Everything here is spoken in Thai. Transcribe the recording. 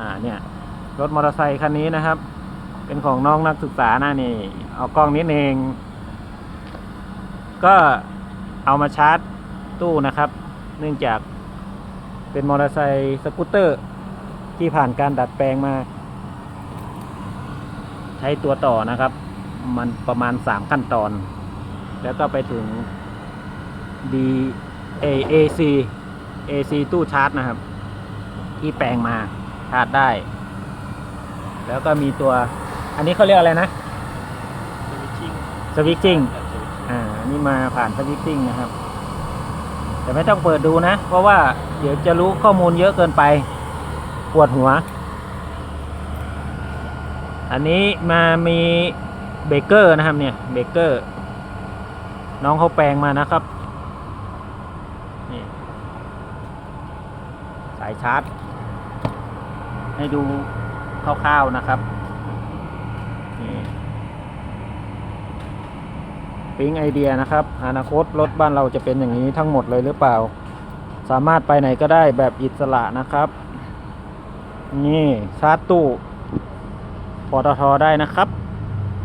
อ่าเนี่ยรถมอเตอร์ไซคันนี้นะครับ เป็นของน้องนักศึกษานะนี่ เอากล้องนิดเอง ก็เอามาชาร์จตู้นะครับ เนื่องจากเป็นมอเตอร์ไซค์สกูตเตอร์ ที่ผ่านการดัดแปลงมา ใช้ตัวต่อนะครับ มันประมาณ 3 ขั้นตอน แล้วก็ไปถึง D A A C A C ตู้ชาร์จนะครับ ที่แปลงมา ชาร์จได้ แล้วก็มีตัว อันนี้เขาเรียกอะไรนะ สวิตชิ่งอ่านี่มาผ่านสวิตชิ่งนะครับ แต่ไม่ต้องเปิดดูนะ เพราะว่าเดี๋ยวจะรู้ข้อมูลเยอะเกินไป ปวดหัว อันนี้มามีเบเกอร์นะครับเนี่ย เบเกอร์ น้องเขาแปลงมานะครับ นี่ สายชาร์จ ให้ดูคร่าวๆนะครับนี่ปิ๊งไอเดียนะครับ อนาคตรถบ้านเราจะเป็นอย่างนี้ทั้งหมดเลยหรือเปล่า สามารถไปไหนก็ได้แบบอิสระนะครับ นี่ชาร์จตู้ปตทได้นะครับ